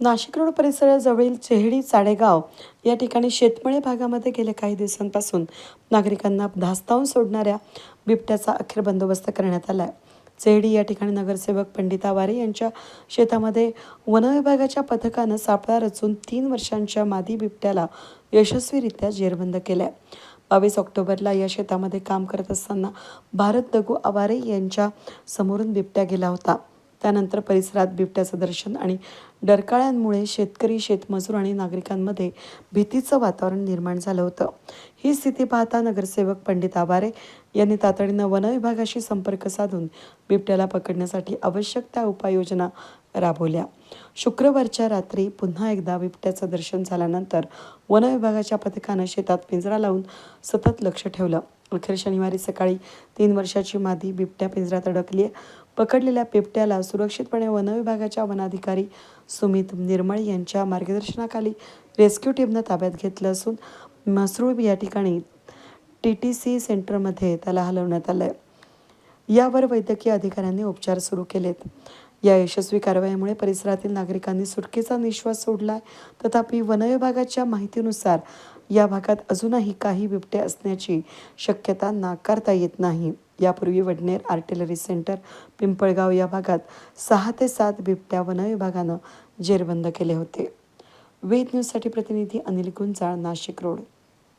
Nashik road परिसराजवळील Chehedi Chadegaon या ठिकाणी शेतमळे भागामध्ये गेल्या काही दिवसांपासून नागरिकांना धास्तावून सोडणाऱ्या बिबट्याचा अखेर बंदोबस्त करण्यात आला आहे चेहडी या ठिकाणी नगरसेवक पंडिता वारे यांच्या शेतामध्ये वनविभागाच्या पथकानं सापळा रचून तीन वर्षांच्या मादी बिबट्याला यशस्वीरित्या जेरबंद केलं आहे बावीस ऑक्टोबरला या शेतामध्ये काम करत असताना भारत दगू आवारे यांच्या समोरून बिबट्या गेला होता. त्यानंतर परिसरात बिबट्याचं दर्शन आणि डरकाळ्यांमुळे शेतकरी शेतमजूर आणि नागरिकांमध्ये भीतीचं वातावरण निर्माण झालं होतं. ही स्थिती पाहता नगरसेवक पंडित आवारे यांनी तातडीनं वनविभागाशी संपर्क साधून बिबट्याला पकडण्यासाठी आवश्यक त्या उपाययोजना राबवल्या. शुक्रवारच्या रात्री पुन्हा एकदा बिबट्याचं दर्शन झाल्यानंतर वनविभागाच्या पथकानं शेतात पिंजरा लावून सतत लक्ष ठेवलं. अखेर शनिवारी सकाळी तीन वर्षाची मादी बिबट्या पिंजऱ्यात अडकली आहे पकडलेल्या बिबट्याला सुरक्षितपणे वनविभागाच्या वनाधिकारी सुमित निर्मळ यांच्या मार्गदर्शनाखाली रेस्क्यू टीमनं ताब्यात घेतलं असून म्हसरूळ या ठिकाणी टी टी सी सेंटरमध्ये त्याला हलवण्यात आलं आहे यावर वैद्यकीय अधिकाऱ्यांनी उपचार सुरू केलेत. या यशस्वी कारवाईमुळे परिसरातील नागरिकांनी सुटकेचा निश्वास सोडलाय तथापि वनविभागाच्या माहितीनुसार या भागात अजूनही काही बिबटे असण्याची शक्यता नाकारता येत नाही. यापूर्वी वडनेर आर्टिलरी सेंटर पिंपळगाव या भागात सहा ते सात बिबट्या वनविभागानं जेरबंद केले होते. वेद न्यूजसाठी प्रतिनिधी अनिल गुंजाळ नाशिक रोड.